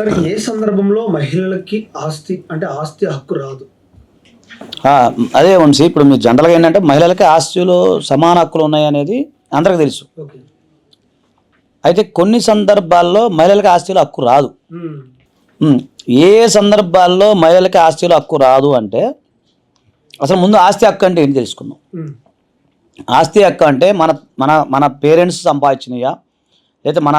సరే ఏ సందర్భంలో మహిళలకి ఆస్తి అంటే ఆస్తి హక్కు రాదు? అదే వంశీ ఇప్పుడు మీరు జనరల్గా ఏంటంటే మహిళలకి ఆస్తులు సమాన హక్కులు ఉన్నాయి అనేది అందరికి తెలుసు. అయితే కొన్ని సందర్భాల్లో మహిళలకి ఆస్తిలో హక్కు రాదు. ఏ సందర్భాల్లో మహిళలకి ఆస్తిలో హక్కు రాదు అంటే అసలు ముందు ఆస్తి హక్కు అంటే ఏంటి తెలుసుకుందాం. ఆస్తి హక్కు అంటే మన మన మన పేరెంట్స్ సంపాదించినయా? లేదా మన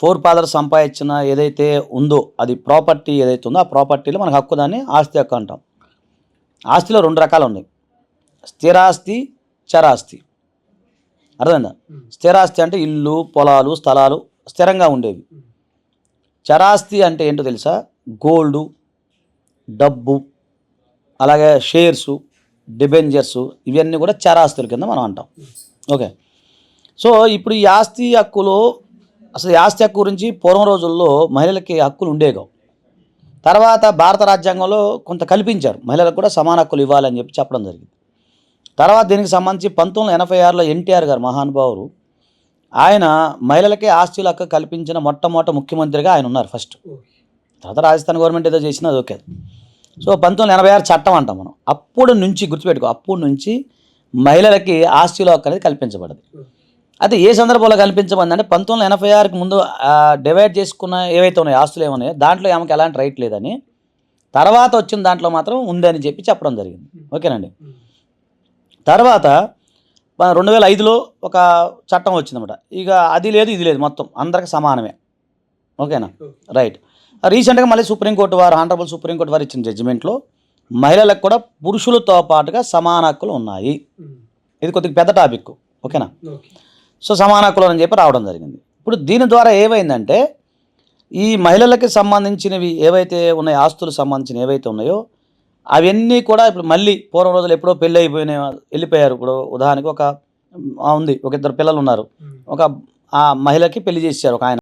ఫోర్ ఫాదర్ సంపాదించిన ఏదైతే ఉందో అది ప్రాపర్టీ ఏదైతే ఉందో ఆ ప్రాపర్టీలో మనకు హక్కు దాన్ని ఆస్తి హక్కు అంటాం. ఆస్తిలో రెండు రకాలు ఉన్నాయి. స్థిరాస్తి చరాస్తి. అర్థమైందా? స్థిరాస్తి అంటే ఇల్లు పొలాలు స్థలాలు స్థిరంగా ఉండేవి. చరాస్తి అంటే ఏంటో తెలుసా? గోల్డు డబ్బు అలాగే షేర్సు డిబెంజర్సు ఇవన్నీ కూడా చరాస్తుల కింద మనం అంటాం. ఓకే. సో ఇప్పుడు ఈ ఆస్తి హక్కులో అసలు ఈ ఆస్తి హక్కు గురించి పూర్వం రోజుల్లో మహిళలకి హక్కులు ఉండేగా తర్వాత భారత రాజ్యాంగంలో కొంత కల్పించారు. మహిళలకు కూడా సమాన హక్కులు ఇవ్వాలని చెప్పి చెప్పడం జరిగింది. తర్వాత దీనికి సంబంధించి పంతొమ్మిది వందల ఎనభై ఆరులో ఎన్టీఆర్ గారు మహానుభావులు ఆయన మహిళలకే ఆస్తుల హక్కు కల్పించిన మొట్టమొదటి ముఖ్యమంత్రిగా ఆయన ఉన్నారు ఫస్ట్. తర్వాత రాజస్థాన్ గవర్నమెంట్ ఏదో చేసినా అది ఓకే. సో పంతొమ్మిది ఎనభై ఆరు చట్టం అంటాం మనం. అప్పుడు నుంచి గుర్తుపెట్టుకో అప్పుడు నుంచి మహిళలకి ఆస్తిలో హక్కు అనేది కల్పించబడదు. అయితే ఏ సందర్భంలో కల్పించబడింది అంటే పంతొమ్మిది వందల ఎనభై ఆరుకి ముందు డివైడ్ చేసుకున్న ఏవైతే ఉన్నాయో ఆస్తులు ఏమన్నాయో దాంట్లో ఆమెకి ఎలాంటి రైట్ లేదని తర్వాత వచ్చిన దాంట్లో మాత్రం ఉందని చెప్పి చెప్పడం జరిగింది. ఓకేనండి. తర్వాత రెండు వేల ఐదులో ఒక చట్టం వచ్చిందన్నమాట. ఇక అది లేదు ఇది లేదు మొత్తం అందరికి సమానమే. ఓకేనా? రైట్ రీసెంట్గా మళ్ళీ సుప్రీంకోర్టు వారు ఆనరబుల్ సుప్రీంకోర్టు వారు ఇచ్చిన జడ్జిమెంట్లో మహిళలకు కూడా పురుషులతో పాటుగా సమాన హక్కులు ఉన్నాయి. ఉమ్. ఇది కొద్దిగా పెద్ద టాపిక్ ఓకేనా? ఓకే. సో సమాన హక్కులు అని చెప్పి రావడం జరిగింది. ఇప్పుడు దీని ద్వారా ఏమైందంటే ఈ మహిళలకి సంబంధించినవి ఏవైతే ఉన్నాయో ఆస్తులకు సంబంధించిన ఏవైతే ఉన్నాయో అవన్నీ కూడా ఇప్పుడు మళ్ళీ పూర్వం రోజులు ఎప్పుడో పెళ్ళి అయిపోయిన వెళ్ళిపోయారు. ఇప్పుడు ఉదాహరణకి ఒక ఉంది. ఒక ఇద్దరు పిల్లలు ఉన్నారు. ఒక ఆ మహిళకి పెళ్ళి చేశారు ఒక ఆయన.